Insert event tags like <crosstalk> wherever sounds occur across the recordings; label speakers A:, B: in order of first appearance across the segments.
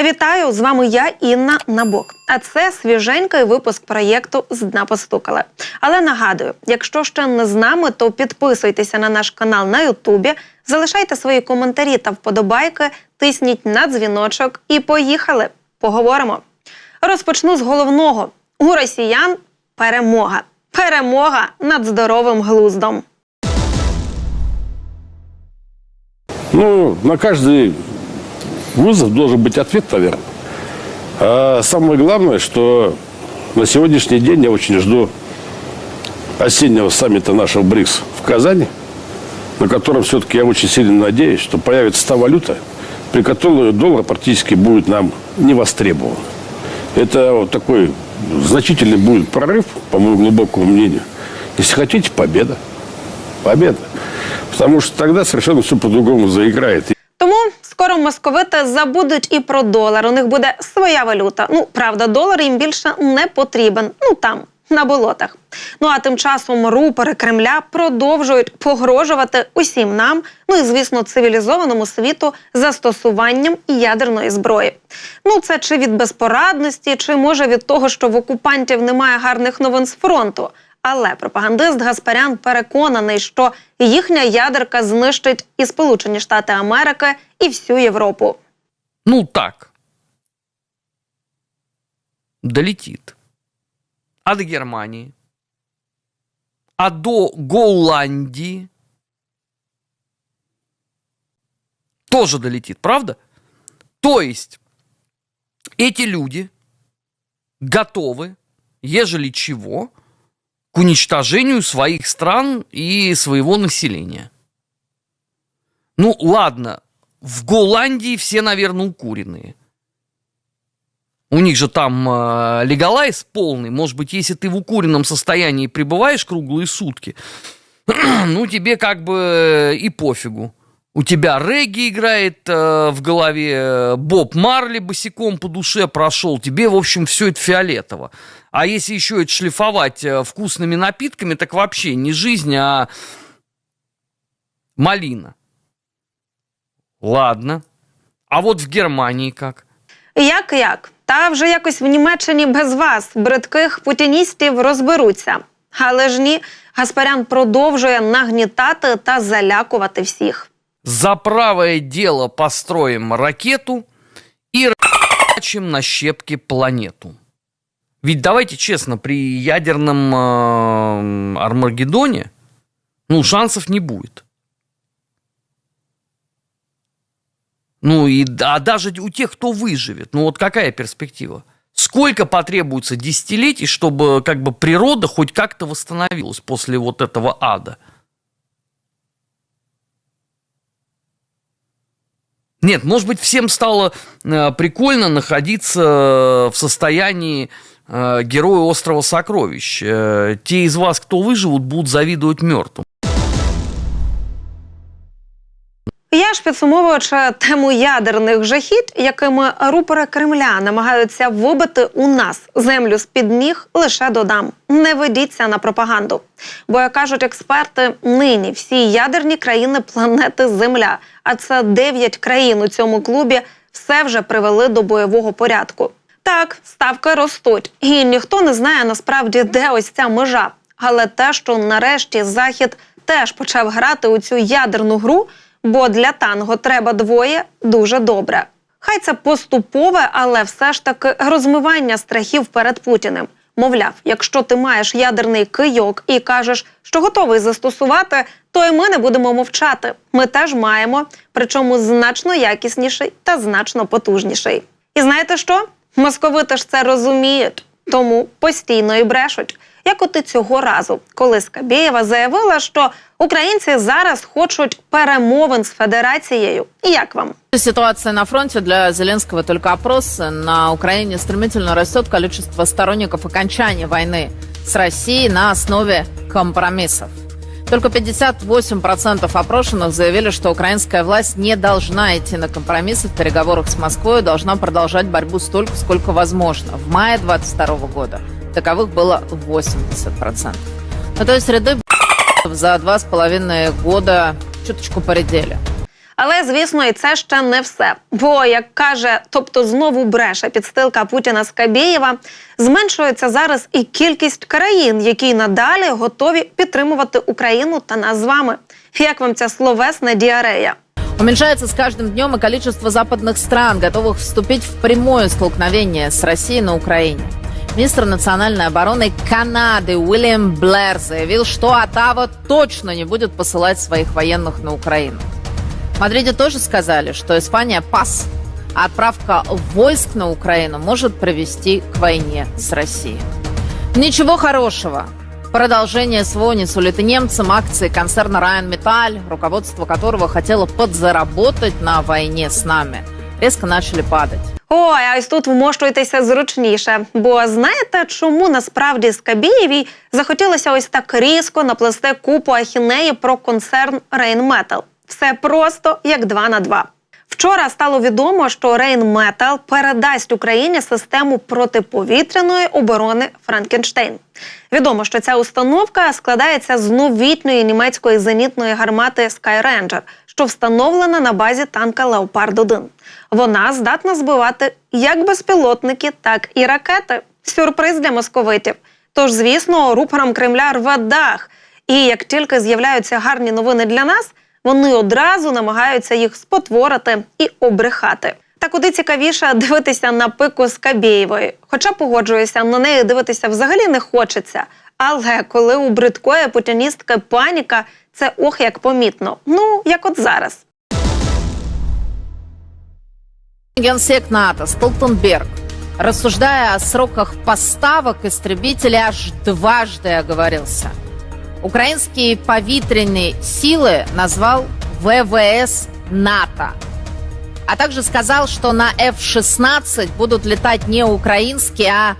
A: Вітаю! З вами я, Інна Набок. А це свіженький випуск проєкту з дна постукали. Але нагадую, якщо ще не з нами, то підписуйтеся на наш канал на Ютубі, залишайте свої коментарі та вподобайки, тисніть на дзвіночок і поїхали. Поговоримо. Розпочну з головного: у росіян перемога. Перемога над здоровим глуздом.
B: Ну, на каждый вызов должен быть ответ, наверное. А самое главное, что на сегодняшний день я очень жду осеннего саммита нашего БРИКС в Казани, на котором все-таки я очень сильно надеюсь, что появится та валюта, при которой доллар практически будет нам не востребован. Это вот такой значительный будет прорыв, по моему глубокому мнению. Если хотите, победа. Победа. Потому что тогда совершенно все по-другому заиграет.
A: Скоро московити забудуть і про долар. У них буде своя валюта. Ну правда, долар їм більше не потрібен. Ну там. На болотах. Ну а тим часом рупори Кремля продовжують погрожувати усім нам, ну і звісно, цивілізованому світу застосуванням ядерної зброї. Ну це чи від безпорадності, чи може від того, що в окупантів немає гарних новин з фронту. Але пропагандист Гаспарян переконаний, що їхня ядерка знищить і Сполучені Штати Америки, і всю Європу.
C: Ну так. Долетит. А до Германии? А до Голландии? Тоже долетит, правда? То есть эти люди готовы, ежели чего, к уничтожению своих стран и своего населения. Ну, ладно, в Голландии все, наверное, укуренные. У них же там э, легалайз полный. Может быть, если ты в укуренном состоянии пребываешь круглые сутки, <clears throat> ну, тебе как бы и пофигу. У тебя регги играет э, в голове, э, Боб Марли босиком по душе прошел. Тебе, в общем, все это фиолетово. А если еще это шлифовать э, вкусными напитками, так вообще не жизнь, а малина. Ладно. А вот в Германии как?
A: Як як? Та вже якось в Німеччині без вас, бридких путіністів, розберуться. Але ж ні, Гаспарян продовжує нагнітати та залякувати всіх.
C: За правое дело построим ракету и рачим на щепки планету. Ведь давайте честно, при ядерном э, Армагеддоне, ну, шансов не будет. Ну, и, а даже у тех, кто выживет, ну вот какая перспектива? Сколько потребуется десятилетий, чтобы как бы природа хоть как-то восстановилась после вот этого ада? Нет, может быть, всем стало э, прикольно находиться в состоянии э, героя острова сокровищ. Э, те из вас, кто выживут, будут завидовать мертвым.
A: Я ж підсумовуючи тему ядерних жахіт, якими рупори Кремля намагаються вибити у нас землю з під ніг, лише додам: не ведіться на пропаганду. Бо як кажуть експерти, нині всі ядерні країни планети Земля, а це 9 країн у цьому клубі, все вже привели до бойового порядку. Так, ставки ростуть, і ніхто не знає насправді, де ось ця межа. Але те, що нарешті Захід теж почав грати у цю ядерну гру, бо для танго треба двоє дуже добре. Хай це поступове, але все ж таки розмивання страхів перед Путіним. Мовляв, якщо ти маєш ядерний кийок і кажеш, що готовий застосувати, то і ми не будемо мовчати. Ми теж маємо, причому значно якісніший та значно потужніший. І знаєте що? Московити ж це розуміють, тому постійно і брешуть. Як от і цього разу, коли Скабєєва заявила, що українці зараз хочуть перемовин з федерацією. І як вам?
D: Ситуация на фронте для Зеленского только опрос. На Украине стремительно растет количество сторонников окончания войны с Россией на основе компромиссов. Только 58% опрошенных заявили, что украинская власть не должна идти на компромиссы в переговорах с Москвой и должна продолжать борьбу столько, сколько возможно. В мае 2022 года таковых было 80%. Ну, то есть ряды за два с половиной года чуточку поредели.
A: Але звісно, і це ще не все. Бо як каже, тобто знову бреше підстилка Путіна Скабєєва, зменшується зараз і кількість країн, які надалі готові підтримувати Україну та нас з вами. Як вам ця словесна діарея?
D: Уменьшается с каждым днем и количество западных стран, готовых вступить в прямое столкновение с Россией на Украине. Министр национальной обороны Канады Уильям Блэр заявил, что Оттава точно не будет посылать своих военных на Украину. В Мадриде тоже сказали, что Испания пас, а отправка войск на Украину может привести к войне с Россией. Ничего хорошего. Продолжение СВО не сулит немцам акции концерна Rheinmetall, руководство которого хотело подзаработать на войне с нами, резко начали падать.
A: Ой, а ось тут вмощуйтеся зручніше. Бо знаєте, чому насправді Скабєєвій захотілося ось так різко наплести купу ахінеї про концерн Rheinmetall? Все просто як два на два. Вчора стало відомо, що Rheinmetall передасть Україні систему протиповітряної оборони Франкенштейн. Відомо, що ця установка складається з новітньої німецької зенітної гармати Skyranger, що встановлена на базі танка Леопард 1 Вона здатна збивати як безпілотники, так і ракети. Сюрприз для московитів. Тож, звісно, рупорам Кремля рве дах. І як тільки з'являються гарні новини для нас, вони одразу намагаються їх спотворити і обрехати. Та куди цікавіше дивитися на пику Скабєєвої. Хоча погоджуюся, на неї дивитися взагалі не хочеться. Але коли у бридкої путіністки паніка, це ох як помітно. Ну як от зараз.
D: Генсек НАТО Столтенберг, рассуждая о сроках поставок истребителей, аж дважды оговорился. Украинские повитренные силы назвал ВВС НАТО. А также сказал, что на F-16 будут летать не украинские, а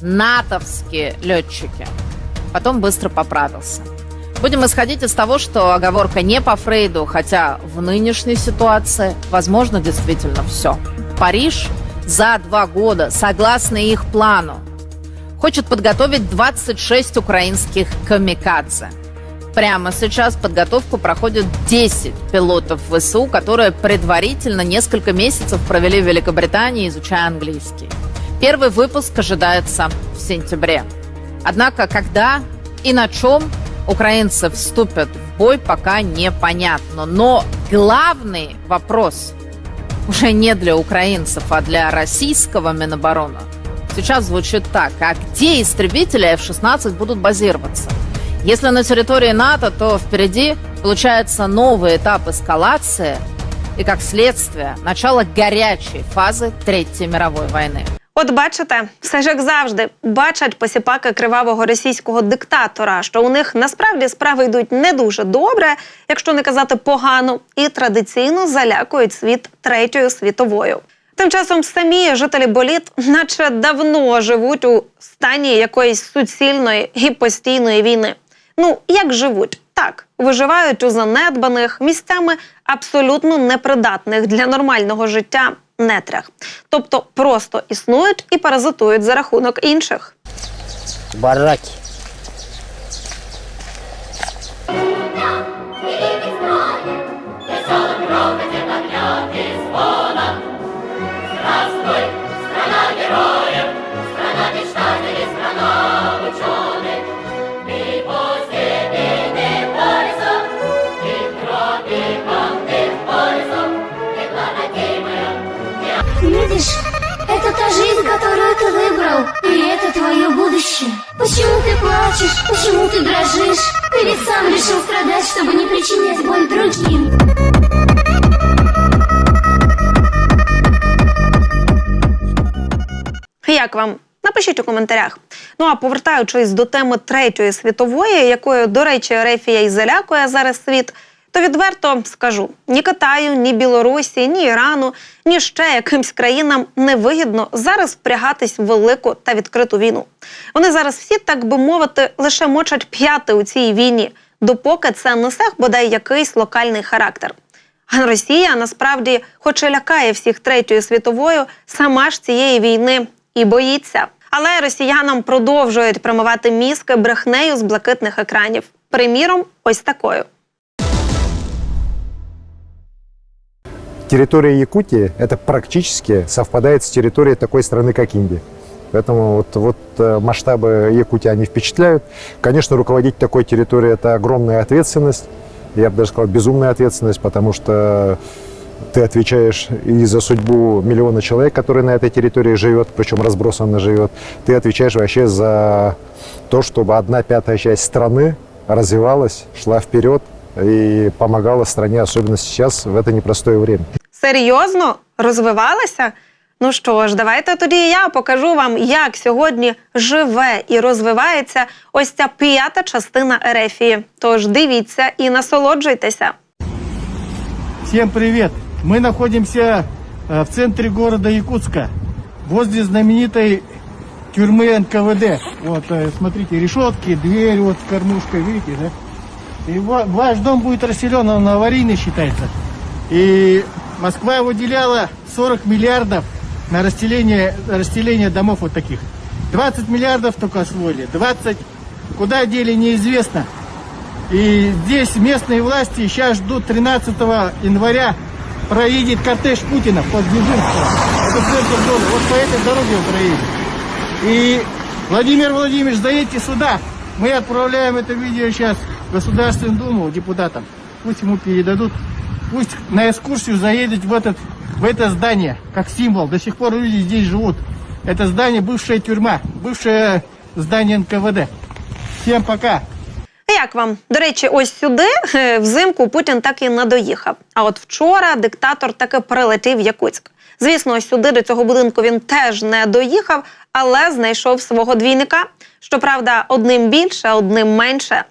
D: натовские летчики. Потом быстро поправился. Будем исходить из того, что оговорка не по Фрейду, хотя в нынешней ситуации возможно действительно все. Париж за два года, согласно их плану, хочет подготовить 26 украинских камикадзе. Прямо сейчас подготовку проходят 10 пилотов ВСУ, которые предварительно несколько месяцев провели в Великобритании, изучая английский. Первый выпуск ожидается в сентябре. Однако, когда и на чем украинцы вступят в бой, пока непонятно. Но главный вопрос уже не для украинцев, а для российского Минобороны сейчас звучит так. А где истребители F-16 будут базироваться? Если на территории НАТО, то впереди получается новый этап эскалации и, как следствие, начало горячей фазы Третьей мировой войны.
A: От бачите, все ж як завжди, бачать посіпаки кривавого російського диктатора, що у них насправді справи йдуть не дуже добре, якщо не казати погано, і традиційно залякують світ третьою світовою. Тим часом самі жителі боліт, наче давно живуть у стані якоїсь суцільної і постійної війни. Ну як живуть? Так, виживають у занедбаних місцями абсолютно непридатних для нормального життя нетрях. Тобто просто існують і паразитують за рахунок інших.
E: бараки.
F: Видишь, это та жизнь, которую ты выбрал, и это твое будущее. Почему ты плачешь? Почему ты дрожишь? Ты ведь сам решил страдать, чтобы не причинять боль другим.
A: Як вам? Напишіть у коментарях. Ну а повертаючись до теми третьої світової, якою, до речі, Рефія і залякує зараз світ, То відверто скажу: ні Китаю, ні Білорусі, ні Ірану, ні ще якимсь країнам не вигідно зараз впрягатись в велику та відкриту війну. Вони зараз всі, так би мовити, лише мочать п'яти у цій війні, допоки це несе бодай якийсь локальний характер. А Росія насправді, хоч і лякає всіх третьою світовою, сама ж цієї війни і боїться. Але росіянам продовжують промивати мізки брехнею з блакитних екранів. Приміром, ось такою.
G: Территория Якутии это практически совпадает с территорией такой страны, как Индия. Поэтому вот, вот э, масштабы Якутии, они впечатляют. Конечно, руководить такой территорией – это огромная ответственность. Я бы даже сказал, безумная ответственность, потому что ты отвечаешь и за судьбу миллиона человек, которые на этой территории живет, причем разбросанно живет. Ты отвечаешь вообще за то, чтобы одна пятая часть страны развивалась, шла вперед и помогала стране, особенно сейчас, в это непростое время.
A: Серйозно розвивалася? Ну що ж, давайте тоді я покажу вам, як сьогодні живе і розвивається ось ця п'ята частина Ерефії. Тож дивіться і насолоджуйтеся.
H: Всем привет! Мы находимся э, в центре города Якутска, возле знаменитой тюрьмы НКВД. Вот, э, смотрите, решетки, дверь вот с кормушкой, видите, да? И ва- ваш дом будет расселен, он аварийный считается. И Москва выделяла 40 миллиардов на расселение, расселение домов вот таких. 20 миллиардов только освоили, 20 куда дели неизвестно. И здесь местные власти сейчас ждут 13 января проедет кортеж Путина под Дзержинском. Это. Вот по этой дороге он проедет. И Владимир Владимирович, заедьте сюда. Мы отправляем это видео сейчас в Государственную Думу депутатам. Пусть ему передадут. Пусть на экскурсию заедет в, этот, в это здание, как символ. До сих пор люди здесь живут. Это здание бывшая тюрьма, бывшее здание НКВД. Всем пока.
A: Як вам? До речі, ось сюди е, взимку Путін так і не доїхав. А от вчора диктатор таки прилетів в Якутськ. Звісно, ось сюди до цього будинку він теж не доїхав, але знайшов свого двійника. Щоправда, одним більше, одним менше.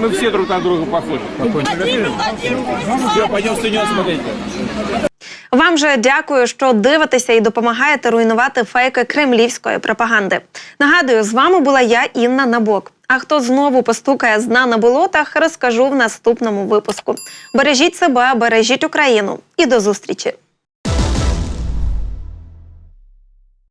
I: Мы все друг на друга похожи. Все, пойдем студио смотреть.
A: Вам же дякую, що дивитеся і допомагаєте руйнувати фейки кремлівської пропаганди. Нагадую, з вами була я, Інна Набок. А хто знову постукає з дна на болотах, розкажу в наступному випуску. Бережіть себе, бережіть Україну і до зустрічі!